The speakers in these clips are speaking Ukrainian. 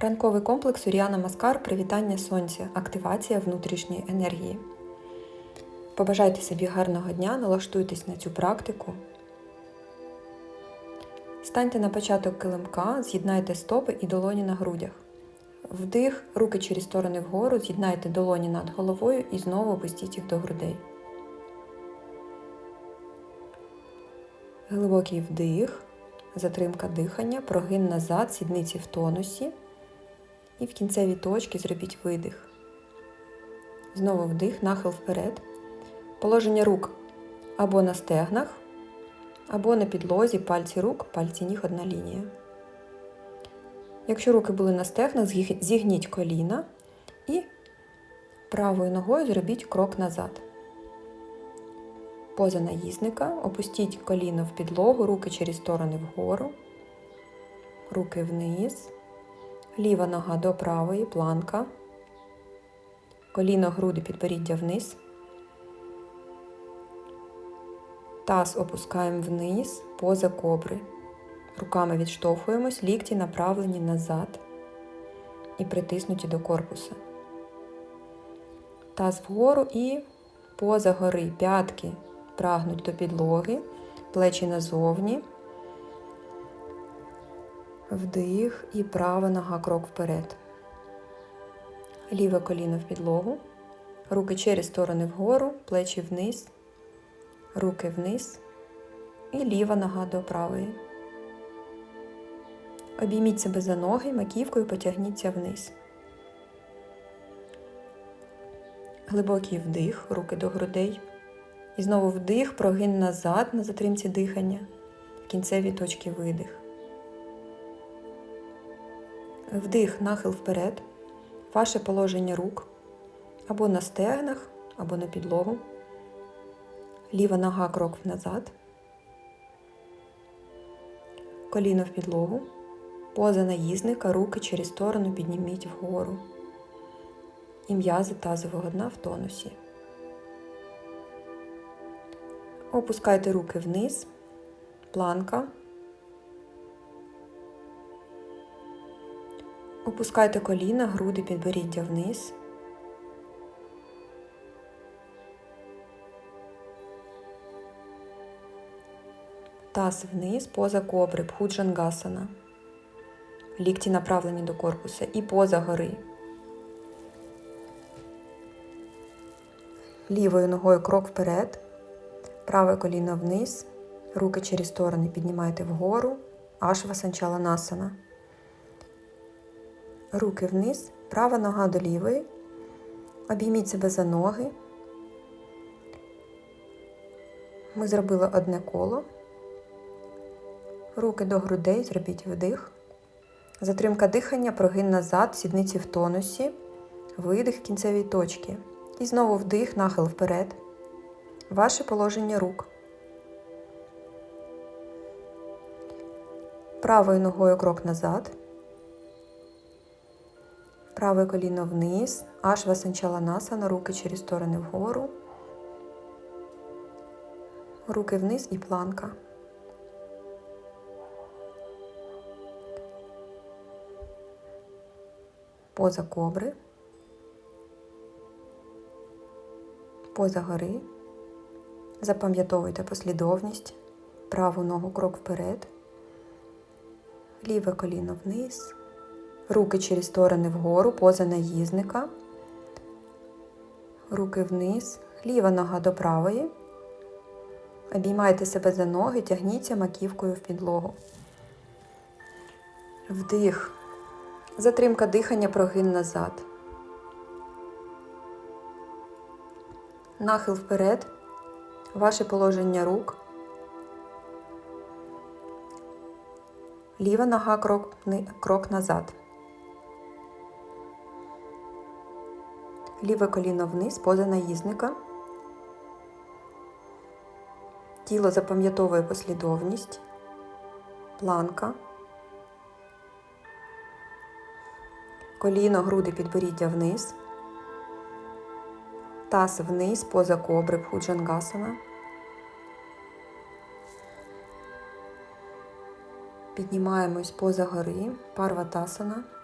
Ранковий комплекс Уріана Маскар Привітання сонця. Активація внутрішньої енергії. Побажайте собі гарного дня, налаштуйтесь на цю практику. Станьте на початок килимка, з'єднайте стопи і долоні на грудях. Вдих, руки через сторони вгору, з'єднайте долоні над головою і знову опустіть їх до грудей. Глибокий вдих, затримка дихання, прогин назад, сідниці в тонусі. І в кінцевій точці зробіть видих. Знову вдих, нахил вперед. Положення рук або на стегнах, або на підлозі, пальці рук, пальці ніг одна лінія. Якщо руки були на стегнах, зігніть коліна і правою ногою зробіть крок назад. Поза наїзника, опустіть коліно в підлогу, руки через сторони вгору, руки вниз. Ліва нога до правої, планка. Коліно груди підборіддя вниз. Таз опускаємо вниз, поза кобри. Руками відштовхуємось, лікті направлені назад і притиснуті до корпуса. Таз вгору і поза гори. П'ятки прагнуть до підлоги, плечі назовні. Вдих і права нога крок вперед. Ліве коліно в підлогу. Руки через сторони вгору, плечі вниз, руки вниз і ліва нога до правої. Обійміть себе за ноги, маківкою потягніться вниз. Глибокий вдих, руки до грудей. І знову вдих, прогин назад на затримці дихання, в кінцевій точці видих. Вдих, нахил вперед, ваше положення рук або на стегнах, або на підлогу. Ліва нога крок назад. Коліно в підлогу. Поза наїзника, руки через сторону підніміть вгору. І м'язи тазового дна в тонусі. Опускайте руки вниз, планка. Опускайте коліна, груди підборіддя вниз. Таз вниз, поза кобри, бхуджангасана. Лікті направлені до корпуса і поза гори. Лівою ногою крок вперед, праве коліно вниз, руки через сторони піднімайте вгору, ашва санчаланасана. Руки вниз, права нога до лівої. Обійміть себе за ноги. Ми зробили одне коло. Руки до грудей, зробіть вдих. Затримка дихання, прогин назад, сідниці в тонусі, видих кінцевій точці. І знову вдих, нахил вперед. Ваше положення рук. Правою ногою крок назад. Праве коліно вниз, аж на руки через сторони вгору. Руки вниз і планка. Поза кобри. Поза гори. Запам'ятовуйте послідовність. Праву ногу крок вперед. Ліве коліно вниз. Руки через сторони вгору, поза наїзника. Руки вниз, ліва нога до правої. Обіймайте себе за ноги, тягніться маківкою в підлогу. Вдих. Затримка дихання, прогин назад. Нахил вперед. Ваше положення рук. Ліва нога крок, крок назад. Ліве коліно вниз, поза наїзника. Тіло запам'ятовує послідовність, планка, коліно, груди підборіддя вниз, таз вниз, поза кобри, бхуджангасана. Піднімаємось поза гори, парватасана.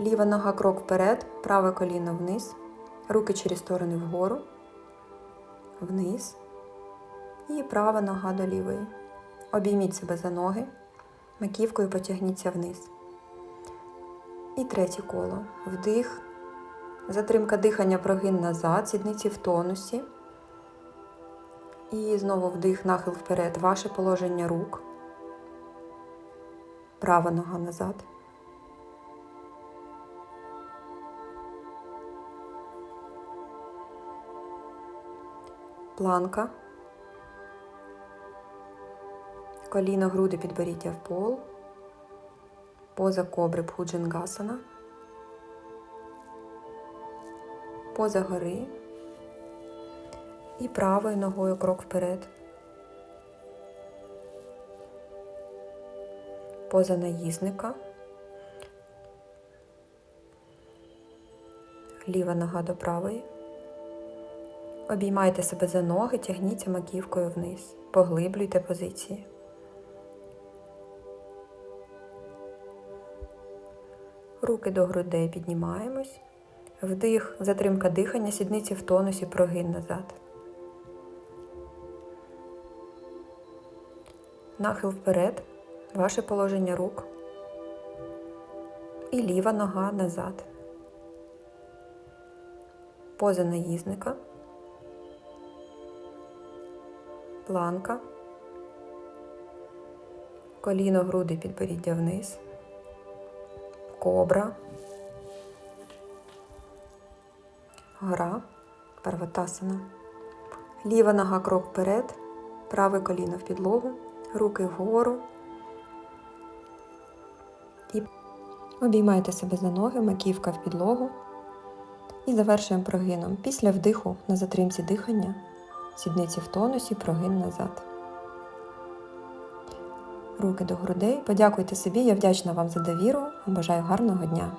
Ліва нога крок вперед, праве коліно вниз, руки через сторони вгору, вниз і права нога до лівої. Обійміть себе за ноги, маківкою потягніться вниз. І третє коло. Вдих. Затримка дихання, прогин назад, сідниці в тонусі. І знову вдих, нахил вперед, ваше положення рук. Права нога назад. Планка. Коліно, груди, підборіддя в пол. Поза кобри Бхуджангасана. Поза гори. І правою ногою крок вперед. Поза наїзника. Ліва нога до правої. Обіймайте себе за ноги, тягніться маківкою вниз. Поглиблюйте позиції. Руки до грудей піднімаємось. Вдих, затримка дихання, сідниці в тонусі, прогин назад. Нахил вперед, ваше положення рук. І ліва нога назад. Поза наїзника. Планка. Коліно, груди, підборіддя вниз. Кобра. Гора. Парватасана. Ліва нога крок вперед. Праве коліно в підлогу. Руки вгору. І обіймайте себе за ноги, маківка в підлогу. І завершуємо прогином. Після вдиху на затримці дихання. Сідниці в тонусі, прогин назад. Руки до грудей. Подякуйте собі, я вдячна вам за довіру. Бажаю гарного дня.